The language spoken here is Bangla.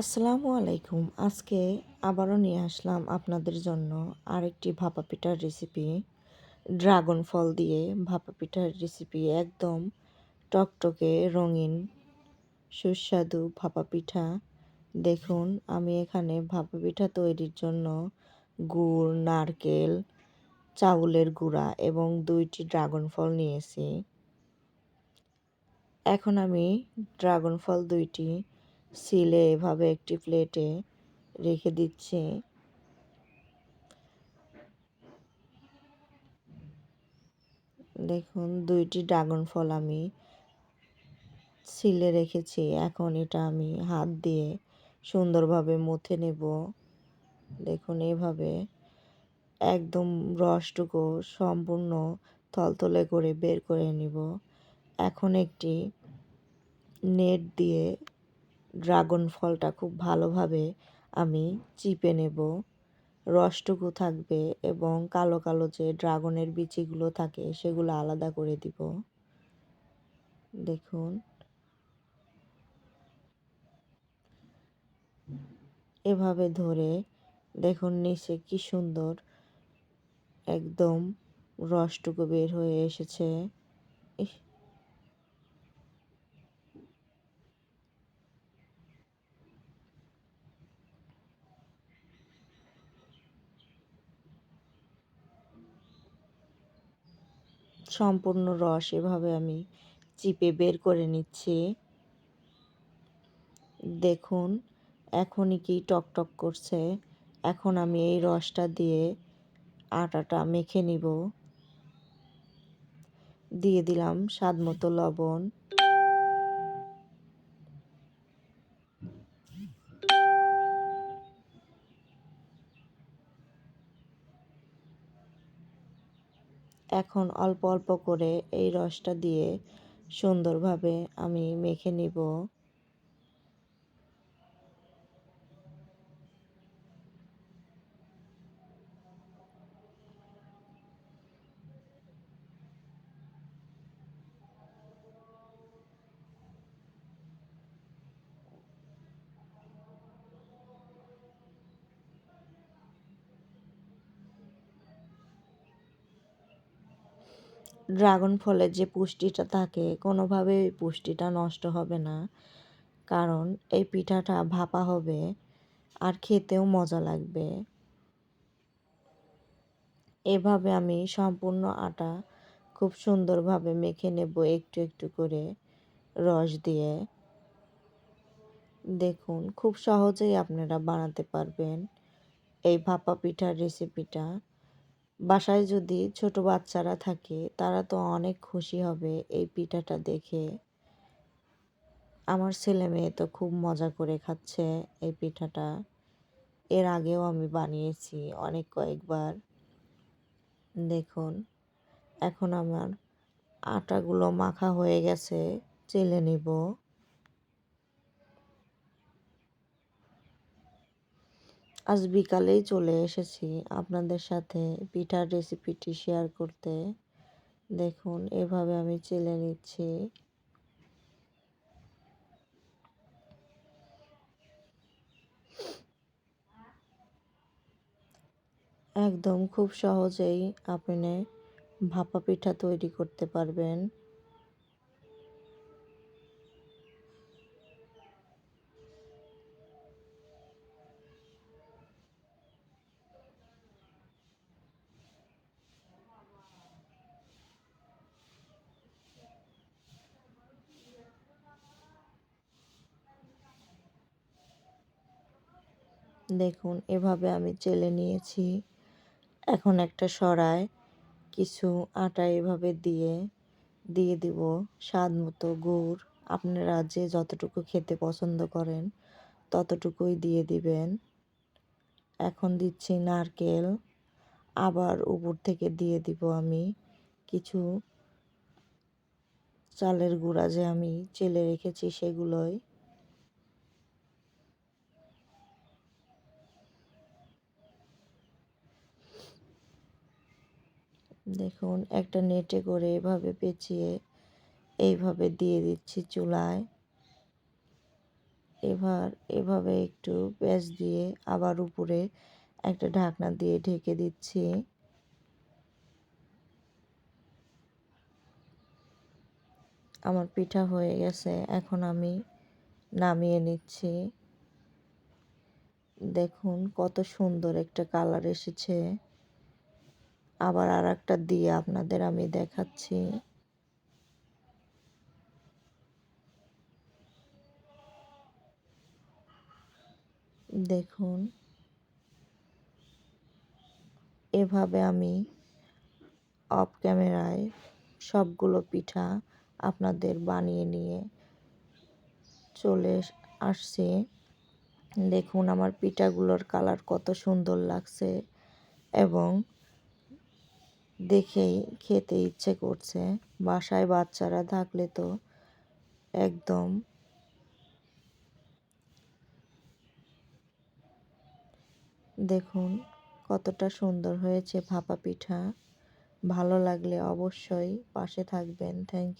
আসসালামু আলাইকুম। আজকে আবারও নিয়ে আসলাম আপনাদের জন্য আরেকটি ভাপা পিঠার রেসিপি ড্রাগন ফল দিয়ে ভাপা পিঠার রেসিপি একদম টকটকে রঙিন সুস্বাদু ভাপা পিঠা। দেখুন, আমি এখানে ভাপা পিঠা তৈরির জন্য গুড়, নারকেল, চাউলের গুঁড়া এবং দুইটি ড্রাগন ফল নিয়েছি। এখন আমি ড্রাগন ফল দুইটি সিলে এভাবে একটি প্লেটে রেখে দিচ্ছি। দেখুন, দুইটি ড্রাগন ফল আমি সিলে রেখেছি। এখন এটা আমি হাত দিয়ে সুন্দরভাবে মুথে নেব। দেখুন, এভাবে একদম রসটুকু সম্পূর্ণ তলতলে করে বের করে নিব। এখন একটি নেট দিয়ে ড্রাগন ফলটা খুব ভালোভাবে আমি চিপে নেব। রসটুকু থাকবে এবং কালো কালো যে ড্রাগনের বিচিগুলো থাকে সেগুলো আলাদা করে দিব। দেখুন। এভাবে ধরে দেখুন নিচে কি সুন্দর একদম রসটুকু বের হয়ে এসেছে। সম্পূর্ণ রস এভাবে আমি চিপে বের করে নিচ্ছি। দেখুন, এখনই কি টকটক করছে। এখন আমি এই রসটা দিয়ে আটাটা মেখে নিব। দিয়ে দিলাম স্বাদ মতো লবণ। এখন অল্প অল্প করে এই রসটা দিয়ে সুন্দরভাবে আমি মেখে নিব। ড্রাগন ফলের যে পুষ্টিটা থাকে কোনোভাবে পুষ্টিটা নষ্ট হবে না। কারণ এই পিঠাটা ভাপা হবে আর খেতেও মজা লাগবে। এভাবে আমি সম্পূর্ণ আটা খুব সুন্দরভাবে মেখে নেব একটু একটু করে রস দিয়ে। দেখুন, খুব সহজেই আপনারা বানাতে পারবেন এই ভাপা পিঠার রেসিপিটা বাসায় যদি ছোট বাচ্চারা থাকে, তারা তো অনেক খুশি হবে এই পিঠাটা দেখে। আমার ছেলে মেয়ে তো খুব মজা করে খাচ্ছে এই পিঠাটা। এর আগেও আমি বানিয়েছি অনেক কয়েকবার। দেখুন, এখন আমার আটাগুলো মাখা হয়ে গেছে, চেলে নিব। আজ বিকালেই চলে এসেছি আপনাদের সাথে পিঠার রেসিপিটি শেয়ার করতে। দেখুন, এভাবে আমি চেলে নিচ্ছি। একদম খুব সহজেই আপনি ভাপা পিঠা তৈরি করতে পারবেন। দেখুন, এভাবে আমি চেলে নিয়েছি। এখন একটা সরায়, কিছু আটা এভাবে দিয়ে দিয়ে দিব স্বাদ মতো গুড়। আপনারা যে যতটুকু খেতে পছন্দ করেন, ততটুকুই দিয়ে দিবেন। এখন দিচ্ছি নারকেল। আবার উপর থেকে দিয়ে দিব আমি কিছু চালের গুঁড়া যে আমি চেলে রেখেছি সেগুলোই। দেখুন, একটা নেটে করে এভাবে পেঁচিয়ে এইভাবে দিয়ে দিচ্ছি চুলায়। এবার এভাবে একটু পেঁয়াজ দিয়ে আবার উপরে একটা ঢাকনা দিয়ে ঢেকে দিচ্ছি। আমার পিঠা হয়ে গেছে, এখন আমি নামিয়ে নিচ্ছি। দেখুন, কত সুন্দর একটা কালার এসেছে। আবার আর একটা দিয়ে আপনাদের আমি দেখাচ্ছি। দেখুন। এভাবে আমি অফ ক্যামেরায় সবগুলো পিঠা আপনাদের বানিয়ে নিয়ে চলে আসছি। দেখুন আমার পিঠাগুলোর কালার কত সুন্দর লাগছে এবং দেখেই খেতে ইচ্ছে করছে। বাসায় বাচ্চারা থাকলে তো একদম দেখুন কতটা সুন্দর হয়েছে ভাপা পিঠা। ভালো লাগলে অবশ্যই পাশে থাকবেন। থ্যাংক